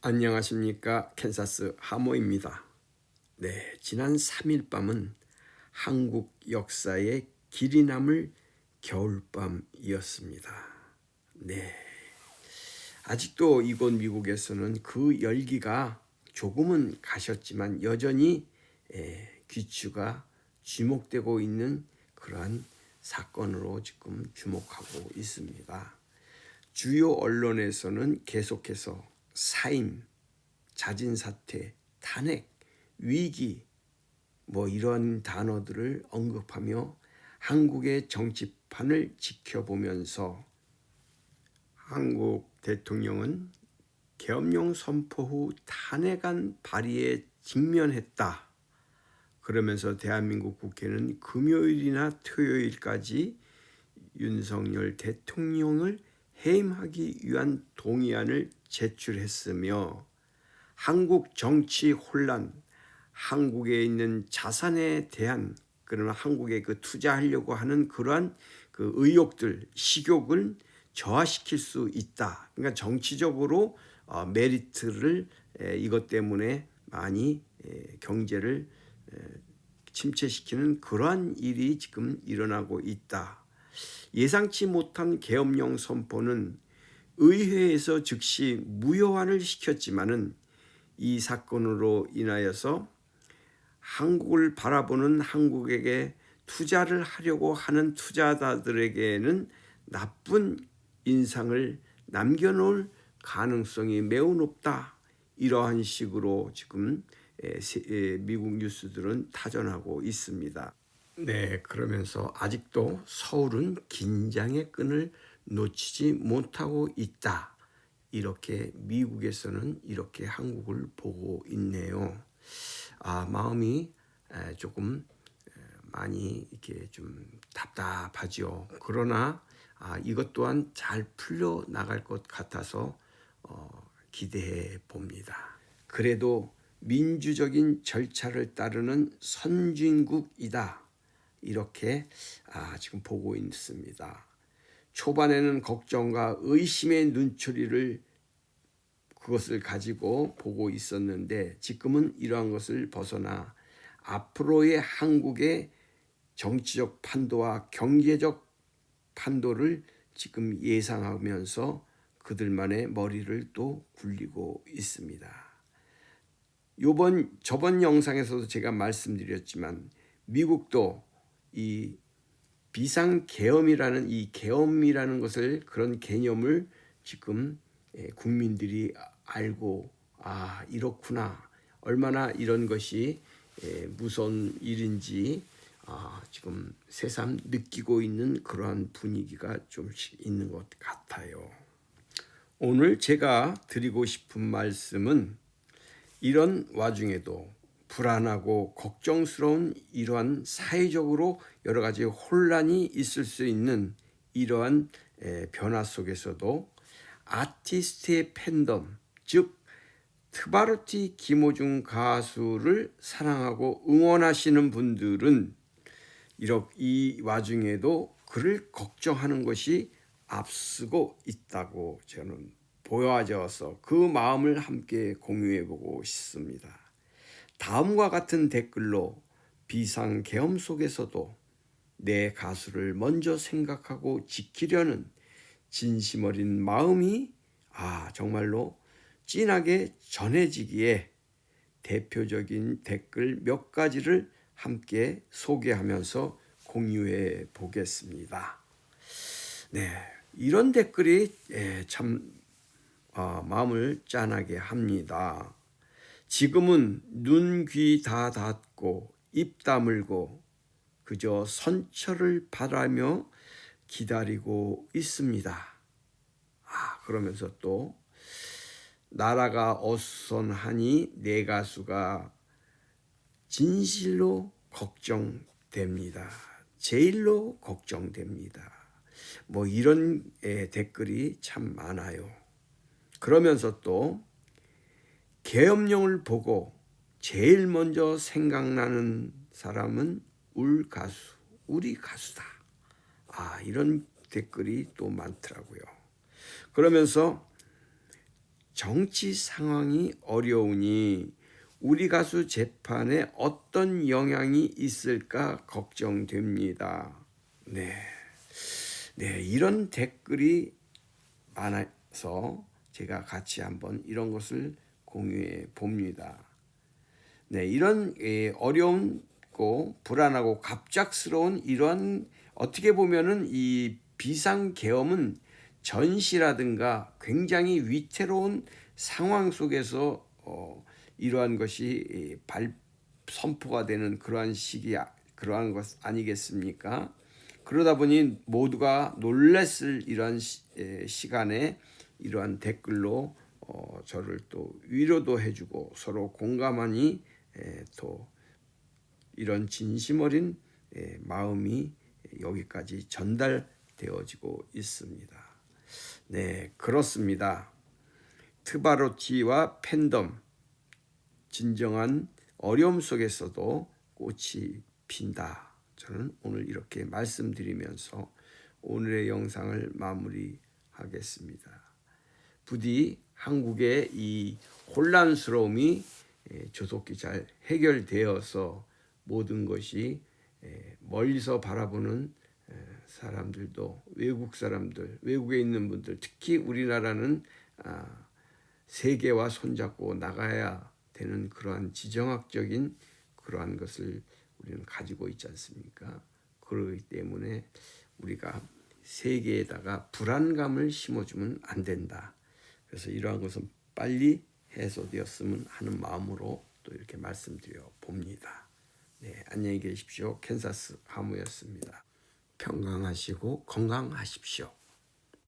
안녕하십니까 캔사스 하모입니다. 네, 지난 3일 밤은 한국 역사의 길이 남을 겨울밤이었습니다. 네, 아직도 이곳 미국에서는 그 열기가 조금은 가셨지만 여전히 에, 귀추가 주목되고 있는 그러한 사건으로 지금 주목하고 있습니다. 주요 언론에서는 계속해서 사임, 자진 사퇴, 탄핵, 위기 뭐 이런 단어들을 언급하며 한국의 정치판을 지켜보면서 한국 대통령은 계엄령 선포 후 탄핵안 발의에 직면했다. 그러면서 대한민국 국회는 금요일이나 토요일까지 윤석열 대통령을 해임하기 위한 동의안을 제출했으며 한국 정치 혼란, 한국에 있는 자산에 대한 그러나 한국에 그 투자하려고 하는 그러한 그 의욕들, 식욕을 저하시킬 수 있다. 그러니까 정치적으로 어, 메리트를 이것 때문에 많이 경제를 침체시키는 그러한 일이 지금 일어나고 있다. 예상치 못한 계엄령 선포는 의회에서 즉시 무효화를 시켰지만은 이 사건으로 인하여서 한국을 바라보는 한국에게 투자를 하려고 하는 투자자들에게는 나쁜 인상을 남겨놓을 가능성이 매우 높다. 이러한 식으로 지금 미국 뉴스들은 타전하고 있습니다. 네, 그러면서 아직도 서울은 긴장의 끈을 놓치지 못하고 있다. 이렇게 미국에서는 이렇게 한국을 보고 있네요. 아, 마음이 조금 많이 이렇게 좀 답답하지요. 그러나 아, 이것 또한 잘 풀려 나갈 것 같아서 어, 기대해 봅니다. 그래도 민주적인 절차를 따르는 선진국이다. 이렇게 아, 지금 보고 있습니다. 초반에는 걱정과 의심의 눈초리를 그것을 가지고 보고 있었는데 지금은 이러한 것을 벗어나 앞으로의 한국의 정치적 판도와 경제적 판도를 지금 예상하면서 그들만의 머리를 또 굴리고 있습니다. 요번 저번 영상에서도 제가 말씀드렸지만 미국도 이 비상 계엄이라는 이 계엄이라는 것을 그런 개념을 지금 예, 국민들이 알고 아 이렇구나 얼마나 이런 것이 예, 무서운 일인지 아, 지금 새삼 느끼고 있는 그러한 분위기가 좀씩 있는 것 같아요. 오늘 제가 드리고 싶은 말씀은 이런 와중에도 불안하고 걱정스러운 이러한 사회적으로 여러 가지 혼란이 있을 수 있는 이러한 변화 속에서도 아티스트의 팬덤, 즉 트바르티 김호중 가수를 사랑하고 응원하시는 분들은 이렇게 이 와중에도 그를 걱정하는 것이 앞서고 있다고 저는 보여져서 그 마음을 함께 공유해 보고 싶습니다. 다음과 같은 댓글로 비상 계엄 속에서도 내 가수를 먼저 생각하고 지키려는 진심 어린 마음이 아 정말로 진하게 전해지기에 대표적인 댓글 몇 가지를 함께 소개하면서 공유해 보겠습니다. 네, 이런 댓글이 예, 참 아, 마음을 짠하게 합니다. 지금은 눈, 귀 다 닫고 입 다물고 그저 선처를 바라며 기다리고 있습니다. 아, 그러면서 또 나라가 어수선하니 내 가수가 진실로 걱정됩니다. 제일로 걱정됩니다. 뭐 이런 댓글이 참 많아요. 그러면서 또 계엄령을 보고 제일 먼저 생각나는 사람은 울 가수, 우리 가수다. 아, 이런 댓글이 또 많더라고요. 그러면서 정치 상황이 어려우니 우리 가수 재판에 어떤 영향이 있을까 걱정됩니다. 네. 네, 이런 댓글이 많아서 제가 같이 한번 이런 것을 공유해 봅니다. 네, 이런 예, 어려운고 불안하고 갑작스러운 이런 어떻게 보면은 이 비상 계엄은 전시라든가 굉장히 위태로운 상황 속에서 어, 이러한 것이 이발 선포가 되는 그러한 시기 그러한 것 아니겠습니까? 그러다 보니 모두가 놀랬을 이러한 시, 에, 시간에 이러한 댓글로 어, 저를 또 위로도 해주고 서로 공감하니 에, 또 이런 진심 어린 에, 마음이 여기까지 전달되어지고 있습니다. 네, 그렇습니다. 트바로티와 팬덤 진정한 어려움 속에서도 꽃이 핀다. 저는 오늘 이렇게 말씀드리면서 오늘의 영상을 마무리하겠습니다. 부디 한국의 이 혼란스러움이 에, 조속히 잘 해결되어서 모든 것이 에, 멀리서 바라보는 에, 사람들도 외국 사람들, 외국에 있는 분들, 특히 우리나라는 아, 세계와 손잡고 나가야 되는 그러한 지정학적인 그러한 것을 우리는 가지고 있지 않습니까? 그러기 때문에 우리가 세계에다가 불안감을 심어주면 안 된다. 그래서 이러한 것은 빨리 해소되었으면 하는 마음으로 또 이렇게 말씀드려 봅니다. 네, 안녕히 계십시오. 캔사스 하무였습니다. 평강하시고 건강하십시오.